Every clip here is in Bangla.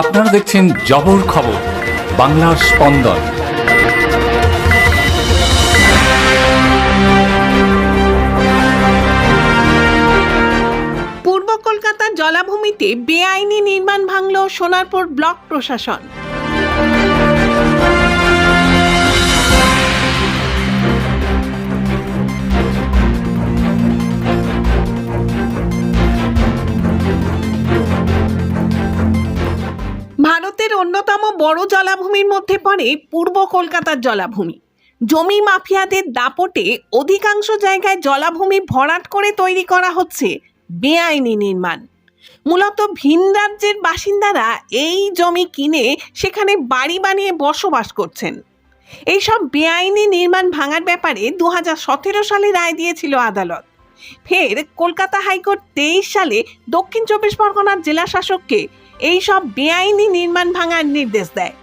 আপনারা দেখছেন জবর খবর, বাংলার স্পন্দন। পূর্ব কলকাতার জলাভূমিতে বেআইনি নির্মাণ ভাঙল সোনারপুর ব্লক প্রশাসন। অন্যতম বড় জলাভূমির মধ্যে পড়ে পূর্ব কলকাতার জলাভূমি। জমি মাফিয়াদের দাপটে অধিকাংশ জায়গায় জলাভূমি ভরাট করে তৈরি করা হচ্ছে বেআইনি নির্মাণ। মূলত ভিন রাজ্যের বাসিন্দারা এই জমি কিনে সেখানে বাড়ি বানিয়ে বসবাস করছেন। এইসব বেআইনি নির্মাণ ভাঙার ব্যাপারে দু হাজার সতেরো সালে রায় দিয়েছিল আদালত। ফের কলকাতা হাইকোর্ট তেইশ সালে দক্ষিণ চব্বিশ পরগনার জেলা শাসককে এইসব বেআইনি নির্মাণ ভাঙার নির্দেশ দেয়।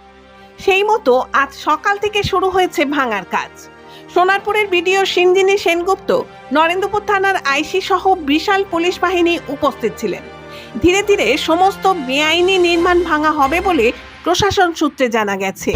সেই মতো আজ সকাল থেকে শুরু হয়েছে ভাঙার কাজ। সোনারপুরের বিডিও সিঞ্জিনী সেনগুপ্ত, নরেন্দ্রপুর থানার আইসি সহ বিশাল পুলিশ বাহিনী উপস্থিত ছিলেন। ধীরে ধীরে সমস্ত বেআইনি নির্মাণ ভাঙা হবে বলে প্রশাসন সূত্রে জানা গেছে।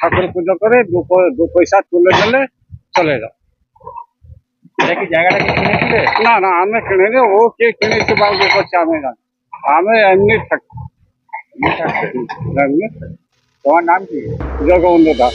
ঠাকুর পুজো করে দু প- দু পয়সা তুলে দিলে চলে যাও এটা কি জায়গাটা কি কিনেছিলে না না আমি কিনিনি ও কে কিনেছে বা কে করছে আমি জানি আমি এমনি থাকি এমনি থাকতে। এমনি থাকি। তোমার নাম কি জগবন্ধু দাস